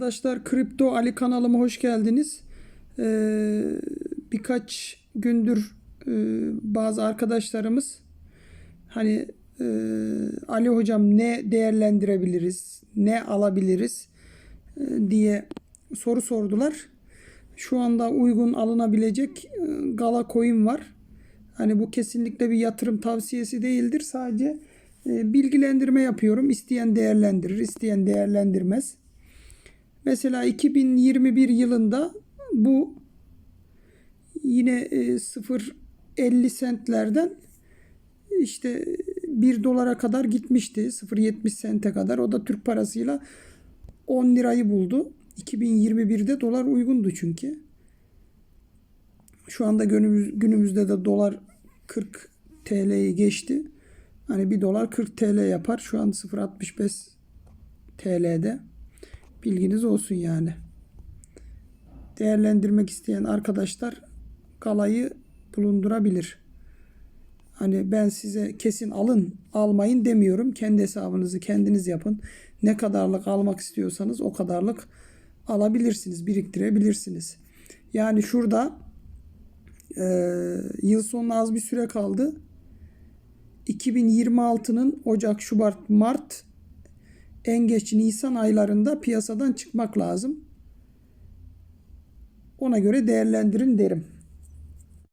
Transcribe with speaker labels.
Speaker 1: Arkadaşlar Kripto Ali kanalıma hoş geldiniz. Ee, birkaç gündür e, bazı arkadaşlarımız hani e, Ali hocam ne değerlendirebiliriz, ne alabiliriz e, diye soru sordular. Şu anda uygun alınabilecek e, Gala Coin var. Hani bu kesinlikle bir yatırım tavsiyesi değildir. Sadece e, bilgilendirme yapıyorum. İsteyen değerlendirir, isteyen değerlendirmez. Mesela 2021 yılında bu yine e, 0.50 sentlerden işte 1 dolara kadar gitmişti. 0.70 sente kadar. O da Türk parasıyla 10 lirayı buldu. 2021'de dolar uygundu çünkü. Şu anda günümüz, günümüzde de dolar 40 TL'yi geçti. Hani 1 dolar 40 TL yapar. Şu an 0.65 TL'de. Bilginiz olsun yani. Değerlendirmek isteyen arkadaşlar galayı bulundurabilir. Hani ben size kesin alın, almayın demiyorum. Kendi hesabınızı kendiniz yapın. Ne kadarlık almak istiyorsanız o kadarlık alabilirsiniz, biriktirebilirsiniz. Yani şurada e, yıl sonuna az bir süre kaldı. 2026'nın Ocak, Şubat, Mart en geç Nisan aylarında piyasadan çıkmak lazım. Ona göre değerlendirin derim.